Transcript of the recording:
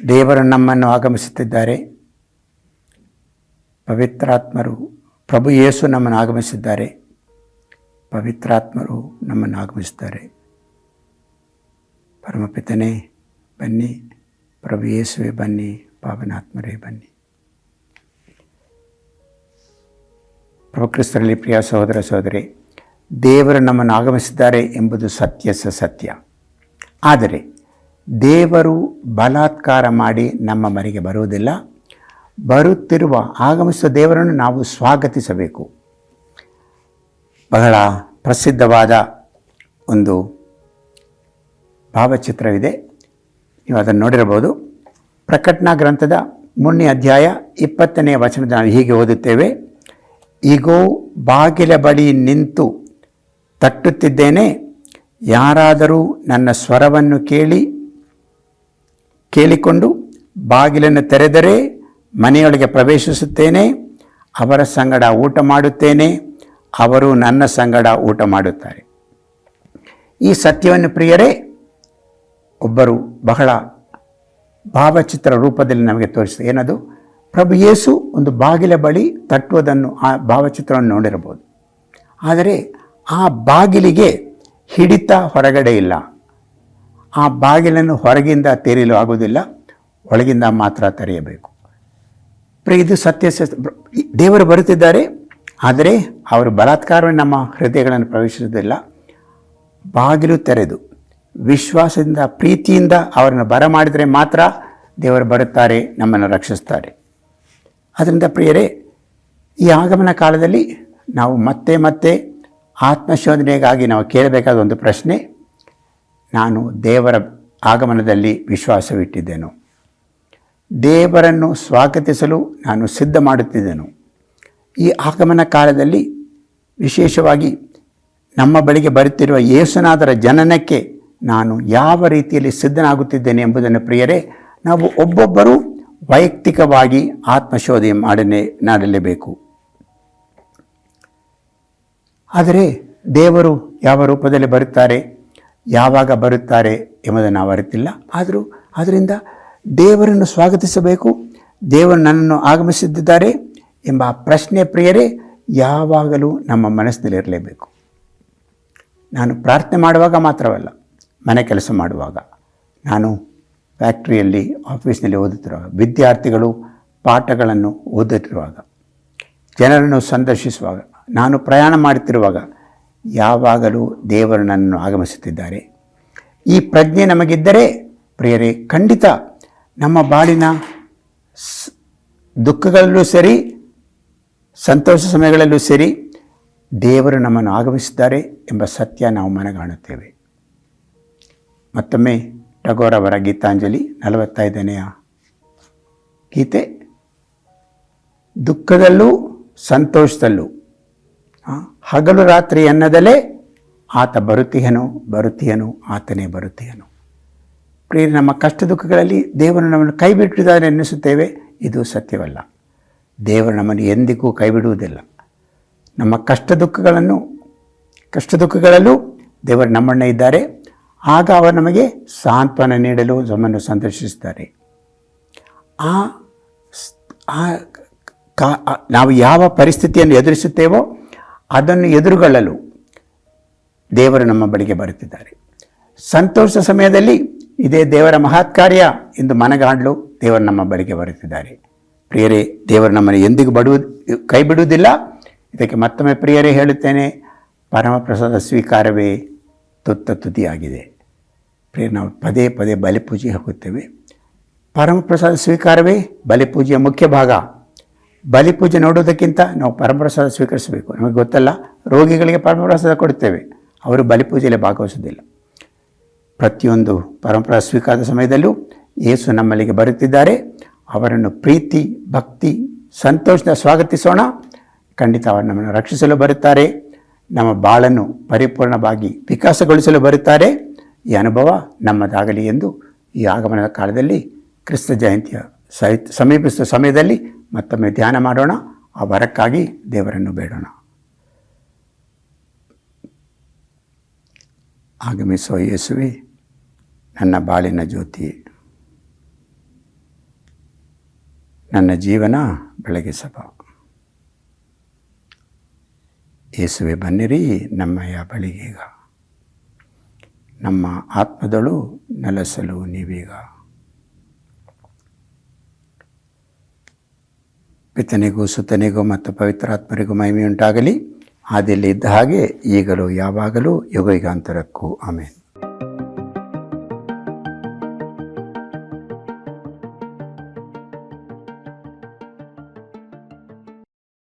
ದೇವರು ನಮ್ಮನ್ನು ಆಗಮಿಸುತ್ತಿದ್ದಾರೆ. ಪವಿತ್ರಾತ್ಮರು ಪ್ರಭು ಯೇಸು ನಮ್ಮನ್ನು ಆಗಮಿಸಿದ್ದಾರೆ ಪವಿತ್ರಾತ್ಮರು ನಮ್ಮನ್ನು ಆಗಮಿಸಿದ್ದಾರೆ ಪರಮಪಿತನೇ, ಬನ್ನಿ. ಪ್ರಭು ಯೇಸುವೆ, ಬನ್ನಿ. ಪಾವನಾತ್ಮರೇ ಬನ್ನಿ. ಪ್ರಭು ಕ್ರಿಸ್ತರಲ್ಲಿ ಪ್ರಿಯ ಸಹೋದರ ಸಹೋದರಿ, ದೇವರು ನಮ್ಮನ್ನು ಆಗಮಿಸಿದ್ದಾರೆ ಎಂಬುದು ಸತ್ಯ ಸತ್ಯ ಆದರೆ ದೇವರು ಬಲಾತ್ಕಾರ ಮಾಡಿ ನಮ್ಮ ಮನೆಗೆ ಬರುವುದಿಲ್ಲ. ಬರುತ್ತಿರುವ ಆಗಮಿಸುವ ದೇವರನ್ನು ನಾವು ಸ್ವಾಗತಿಸಬೇಕು. ಬಹಳ ಪ್ರಸಿದ್ಧವಾದ ಒಂದು ಭಾವಚಿತ್ರವಿದೆ. ನೀವು ಅದನ್ನು ನೋಡಿರಬಹುದು. ಪ್ರಕಟನಾ ಗ್ರಂಥದ ಮೊನ್ನೆ ಅಧ್ಯಾಯ ಇಪ್ಪತ್ತನೇ ವಚನದ ನಾವು ಹೀಗೆ ಓದುತ್ತೇವೆ. ಈಗೋ ಬಾಗಿಲ ಬಳಿ ನಿಂತು ತಟ್ಟುತ್ತಿದ್ದೇನೆ. ಯಾರಾದರೂ ನನ್ನ ಸ್ವರವನ್ನು ಕೇಳಿ ಕೇಳಿಕೊಂಡು ಬಾಗಿಲನ್ನು ತೆರೆದರೆ ಮನೆಯೊಳಗೆ ಪ್ರವೇಶಿಸುತ್ತೇನೆ, ಅವರ ಸಂಗಡ ಊಟ ಮಾಡುತ್ತೇನೆ, ಅವರು ನನ್ನ ಸಂಗಡ ಊಟ ಮಾಡುತ್ತಾರೆ. ಈ ಸತ್ಯವನ್ನು ಪ್ರಿಯರೇ, ಒಬ್ಬರು ಬಹಳ ಭಾವಚಿತ್ರ ರೂಪದಲ್ಲಿ ನಮಗೆ ತೋರಿಸಿದೆ. ಏನದು? ಪ್ರಭು ಯೇಸು ಒಂದು ಬಾಗಿಲ ಬಳಿ ತಟ್ಟುವುದನ್ನು, ಆ ಭಾವಚಿತ್ರವನ್ನು ನೋಡಿರಬಹುದು. ಆದರೆ ಆ ಬಾಗಿಲಿಗೆ ಹಿಡಿತ ಹೊರಗಡೆ ಇಲ್ಲ. ಆ ಬಾಗಿಲನ್ನು ಹೊರಗಿಂದ ತೆರೆಯಲು ಆಗುವುದಿಲ್ಲ, ಒಳಗಿಂದ ಮಾತ್ರ ತೆರೆಯಬೇಕು. ಪ್ರಿಯ, ಇದು ಸತ್ಯ ದೇವರು ಬರುತ್ತಿದ್ದಾರೆ, ಆದರೆ ಅವರು ಬಲಾತ್ಕಾರವೇ ನಮ್ಮ ಹೃದಯಗಳನ್ನು ಪ್ರವೇಶಿಸುವುದಿಲ್ಲ. ಬಾಗಿಲು ತೆರೆದು ವಿಶ್ವಾಸದಿಂದ, ಪ್ರೀತಿಯಿಂದ ಅವರನ್ನು ಬರಮಾಡಿದರೆ ಮಾತ್ರ ದೇವರು ಬರುತ್ತಾರೆ, ನಮ್ಮನ್ನು ರಕ್ಷಿಸ್ತಾರೆ ಅದರಿಂದ ಪ್ರಿಯರೇ, ಈ ಆಗಮನ ಕಾಲದಲ್ಲಿ ನಾವು ಮತ್ತೆ ಮತ್ತೆ ಆತ್ಮಶೋಧನೆಗಾಗಿ ನಾವು ಕೇಳಬೇಕಾದ ಒಂದು ಪ್ರಶ್ನೆ ನಾನು ದೇವರ ಆಗಮನದಲ್ಲಿ ವಿಶ್ವಾಸವಿಟ್ಟಿದ್ದೆನು. ದೇವರನ್ನು ಸ್ವಾಗತಿಸಲು ನಾನು ಸಿದ್ಧ ಮಾಡುತ್ತಿದ್ದೆನು. ಈ ಆಗಮನ ಕಾಲದಲ್ಲಿ ವಿಶೇಷವಾಗಿ ನಮ್ಮ ಬಳಿಗೆ ಬರುತ್ತಿರುವ ಯೇಸುನಾದರ ಜನನಕ್ಕೆ ನಾನು ಯಾವ ರೀತಿಯಲ್ಲಿ ಸಿದ್ಧನಾಗುತ್ತಿದ್ದೇನೆ ಎಂಬುದನ್ನು ಪ್ರಿಯರೇ, ನಾವು ಒಬ್ಬೊಬ್ಬರು ವೈಯಕ್ತಿಕವಾಗಿ ಆತ್ಮಶೋಧನೆ ಮಾಡನೆ ಮಾಡಲೇಬೇಕು. ಆದರೆ ದೇವರು ಯಾವ ರೂಪದಲ್ಲಿ ಬರುತ್ತಾರೆ? ಯಾವಾಗ ಬರುತ್ತಾರೆ ಎಂಬುದನ್ನು ನಾವು ಅರಿತಿಲ್ಲ. ಆದರೂ ಅದರಿಂದ ದೇವರನ್ನು ಸ್ವಾಗತಿಸಬೇಕು, ದೇವರು ನನ್ನನ್ನು ಆಗಮಿಸಿದ್ದಾರೆ ಎಂಬ ಪ್ರಶ್ನೆ ಪ್ರಿಯರೇ, ಯಾವಾಗಲೂ ನಮ್ಮ ಮನಸ್ಸಿನಲ್ಲಿರಲೇಬೇಕು ನಾನು ಪ್ರಾರ್ಥನೆ ಮಾಡುವಾಗ ಮಾತ್ರವಲ್ಲ, ಮನೆ ಕೆಲಸ ಮಾಡುವಾಗ. ನಾನು ಫ್ಯಾಕ್ಟ್ರಿಯಲ್ಲಿ ಆಫೀಸ್ನಲ್ಲಿ ಓದುತ್ತಿರುವಾಗ ವಿದ್ಯಾರ್ಥಿಗಳು ಪಾಠಗಳನ್ನು ಓದುತ್ತಿರುವಾಗ, ಜನರನ್ನು ಸಂದರ್ಶಿಸುವಾಗ, ನಾನು ಪ್ರಯಾಣ ಮಾಡುತ್ತಿರುವಾಗ ಯಾವಾಗಲೂ ದೇವರು ನನ್ನನ್ನು ಆಗಮಿಸುತ್ತಿದ್ದಾರೆ. ಈ ಪ್ರಜ್ಞೆ ನಮಗಿದ್ದರೆ ಪ್ರಿಯರೇ, ಖಂಡಿತ ನಮ್ಮ ಬಾಳಿನ ದುಃಖಗಳಲ್ಲೂ ಸರಿ, ಸಂತೋಷ ಸಮಯಗಳಲ್ಲೂ ಸರಿ ದೇವರು ನಮ್ಮನ್ನು ಆಗಮಿಸಿದ್ದಾರೆ ಎಂಬ ಸತ್ಯ ನಾವು ಮನಗಾಣುತ್ತೇವೆ. ಮತ್ತೊಮ್ಮೆ ಟಗೋರ್ ಅವರ ಗೀತಾಂಜಲಿ ನಲವತ್ತೈದನೆಯ ಗೀತೆ. ದುಃಖದಲ್ಲೂ ಸಂತೋಷದಲ್ಲೂ ಹಗಲು ರಾತ್ರಿ ಎನ್ನದಲೇ ಆತ ಬರುತ್ತೀಯನು ಬರುತ್ತೀಯನು, ಆತನೇ ಬರುತ್ತೀಯನು. ಪ್ರಿಯ ನಮ್ಮ ಕಷ್ಟ ದುಃಖಗಳಲ್ಲಿ ದೇವರು ನಮ್ಮನ್ನು ಕೈ ಬಿಟ್ಟಿದ್ದಾರೆ ಎನ್ನಿಸುತ್ತೇವೆ. ಇದು ಸತ್ಯವಲ್ಲ. ದೇವರು ನಮ್ಮನ್ನು ಎಂದಿಗೂ ಕೈ ಬಿಡುವುದಿಲ್ಲ ನಮ್ಮ ಕಷ್ಟ ದುಃಖಗಳನ್ನು, ಕಷ್ಟ ದುಃಖಗಳಲ್ಲೂ ದೇವರು ನಮ್ಮಣ್ಣ ಇದ್ದಾರೆ. ಆಗ ಅವರು ನಮಗೆ ಸಾಂತ್ವನ ನೀಡಲು ನಮ್ಮನ್ನು ಸಂದರ್ಶಿಸುತ್ತಾರೆ. ಆ, ನಾವು ಯಾವ ಪರಿಸ್ಥಿತಿಯನ್ನು ಎದುರಿಸುತ್ತೇವೋ ಅದನ್ನು ಎದುರುಗೊಳ್ಳಲು ದೇವರು ನಮ್ಮ ಬಳಿಗೆ ಬರುತ್ತಿದ್ದಾರೆ. ಸಂತೋಷ ಸಮಯದಲ್ಲಿ ಇದೇ ದೇವರ ಮಹತ್ಕಾರ್ಯ ಎಂದು ಮನಗಾಣಲು ದೇವರು ನಮ್ಮ ಬಳಿಗೆ ಬರುತ್ತಿದ್ದಾರೆ. ಪ್ರಿಯರೇ, ದೇವರು ನಮ್ಮನ್ನು ಎಂದಿಗೂ ಬಡುವುದು ಕೈ ಬಿಡುವುದಿಲ್ಲ. ಇದಕ್ಕೆ ಮತ್ತೊಮ್ಮೆ ಪ್ರಿಯರೇ ಹೇಳುತ್ತೇನೆ, ಪರಮಪ್ರಸಾದ ಸ್ವೀಕಾರವೇ ತುತ್ತ ತುದಿಯಾಗಿದೆ. ಪ್ರಿಯ ನಾವು ಪದೇ ಪದೇ ಬಲಿಪೂಜೆ ಹಾಕುತ್ತೇವೆ. ಪರಮಪ್ರಸಾದ ಸ್ವೀಕಾರವೇ ಬಲಿಪೂಜೆಯ ಮುಖ್ಯ ಭಾಗ. ಬಲಿಪೂಜೆ ನೋಡೋದಕ್ಕಿಂತ ನಾವು ಪರಮಪ್ರಸಾದ ಸ್ವೀಕರಿಸಬೇಕು. ನಮಗೆ ಗೊತ್ತಲ್ಲ, ರೋಗಿಗಳಿಗೆ ಪರಮಪ್ರಸಾದ ಕೊಡ್ತೇವೆ ಅವರು ಬಲಿಪೂಜೆಯಲ್ಲಿ ಭಾಗವಹಿಸೋದಿಲ್ಲ ಪ್ರತಿಯೊಂದು ಪರಂಪರಾ ಸ್ವೀಕಾರದ ಸಮಯದಲ್ಲೂ ಯೇಸು ನಮ್ಮಲ್ಲಿಗೆ ಬರುತ್ತಿದ್ದಾರೆ. ಅವರನ್ನು ಪ್ರೀತಿ, ಭಕ್ತಿ ಸಂತೋಷದ ಸ್ವಾಗತಿಸೋಣ. ಖಂಡಿತ ಅವರು ನಮ್ಮನ್ನು ರಕ್ಷಿಸಲು ಬರುತ್ತಾರೆ. ನಮ್ಮ ಬಾಳನ್ನು ಪರಿಪೂರ್ಣವಾಗಿ ವಿಕಾಸಗೊಳಿಸಲು ಬರುತ್ತಾರೆ. ಈ ಅನುಭವ ನಮ್ಮದಾಗಲಿ ಎಂದು ಈ ಆಗಮನದ ಕಾಲದಲ್ಲಿ ಕ್ರಿಸ್ತ ಜಯಂತಿಯ ಸಮೀಪಿಸುವ ಸಮಯದಲ್ಲಿ ಮತ್ತೊಮ್ಮೆ ಧ್ಯಾನ ಮಾಡೋಣ. ಆ ವರಕ್ಕಾಗಿ ದೇವರನ್ನು ಬೇಡೋಣ. ಆಗಮಿಸುವ ಯೇಸುವೆ, ನನ್ನ ಬಾಳಿನ ಜ್ಯೋತಿ, ನನ್ನ ಜೀವನ ಬೆಳಗಿಸಬ ಯೇಸುವೆ, ಬನ್ನಿರಿ ನಮ್ಮಯ್ಯ ಬಳಿಗೀಗ ನಮ್ಮ ಆತ್ಮದಳು ನೆಲೆಸಲು ನೀವೀಗ. ಪಿತನಿಗೂ ಸುತನಿಗೂ ಮತ್ತು ಪವಿತ್ರಾತ್ಮರಿಗೂ ಮಹಿಮೆಯುಂಟಾಗಲಿ ಆದಿಯಲ್ಲಿ ಇದ್ದ ಹಾಗೆ ಈಗಲೂ ಯಾವಾಗಲೂ ಯುಗಯುಗಾಂತರಕ್ಕೂ. ಆಮೇಲೆ